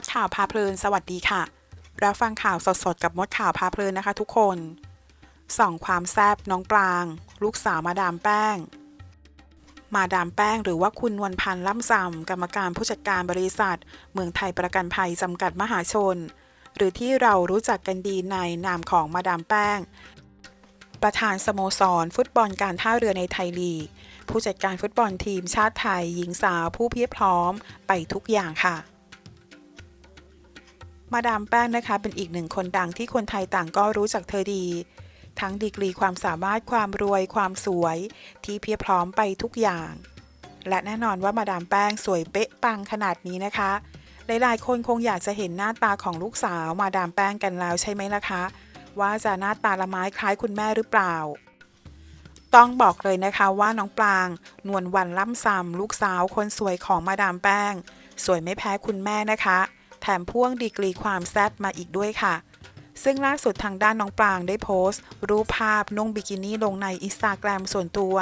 ดข่าวพาเพลิน สวัสดีค่ะ รับฟังข่าวสดๆ กับมดข่าวพาเพลินนะคะทุกคน ส่องความแซบน้องปราง ลูกสาวมาดามแป้ง มาดามแป้งหรือว่าคุณนวลพันธ์ล่ำซำกรรมการผู้จัดการบริษัท เมืองไทยประกันภัยจำกัดมหาชน หรือที่เรารู้จักกันดีในนามของมาดามแป้ง ประธานสโมสร ฟุตบอลการท่าเรือในไทยลีก ผู้จัดการฟุตบอลทีมชาติไทย หญิงสาวผู้เพียบพร้อมไปทุกอย่างค่ะ มาดามแป้งนะคะ เป็นอีกหนึ่งคนดังที่คนไทยต่างก็รู้จักเธอดี ทั้งดีกรีความสามารถความรวยความสวย ที่เพียบพร้อมไปทุกอย่าง และแน่นอนว่ามาดามแป้งสวยเป๊ะปังขนาดนี้นะคะ หลายๆ คนคงอยากจะเห็นหน้าตาของลูกสาวมาดามแป้งกันแล้วใช่ไหมล่ะคะ ว่าจะหน้าตาละไม้คล้ายคุณแม่หรือเปล่า ต้องบอกเลยนะคะว่าน้องปราง นวลวันล่ำซำลูกสาวคนสวยของมาดามแป้ง สวยไม่แพ้คุณแม่นะคะ ถมพ่วงดีกรีความแซ่บมาอีกด้วยค่ะ ซึ่งล่าสุดทางด้านน้องปรางได้โพสต์ รูปภาพนุ่งบิกินี่ลงในอินสตาแกรมส่วนตัว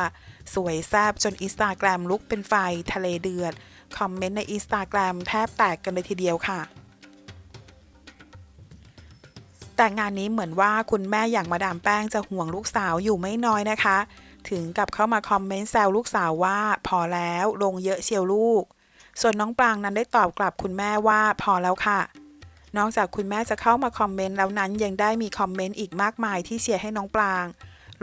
สวยแซบจนอินสตาแกรมลุกเป็นไฟทะเลเดือด คอมเมนต์ในอินสตาแกรมแทบแตกกันเลยทีเดียวค่ะแต่งานนี้เหมือนว่าคุณแม่อย่างมาดามแป้งจะห่วงลูกสาวอยู่ไม่น้อยนะคะ ถึงกับเข้ามาคอมเมนต์แซวลูกสาวว่า พอแล้วลงเยอะเชียวลูก ส่วนน้องปรางนั้นได้ตอบกลับคุณแม่ว่าพอแล้วค่ะ นอกจากคุณแม่จะเข้ามาคอมเมนต์แล้วนั้นยังได้มีคอมเมนต์อีกมากมายที่เชียร์ให้น้องปราง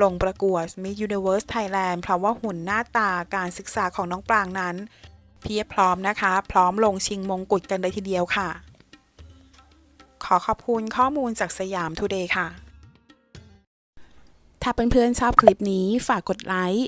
ลงประกวด Miss Universe Thailand เพราะว่าหุ่นหน้าตาการศึกษาของน้องปรางนั้น เพียบพร้อมนะคะ พร้อมลงชิงมงกุฎกันเลยทีเดียวค่ะ ขอขอบคุณข้อมูลจากสยามทูเดย์ค่ะ ถ้าเพื่อนๆชอบคลิปนี้ฝากกดไลค์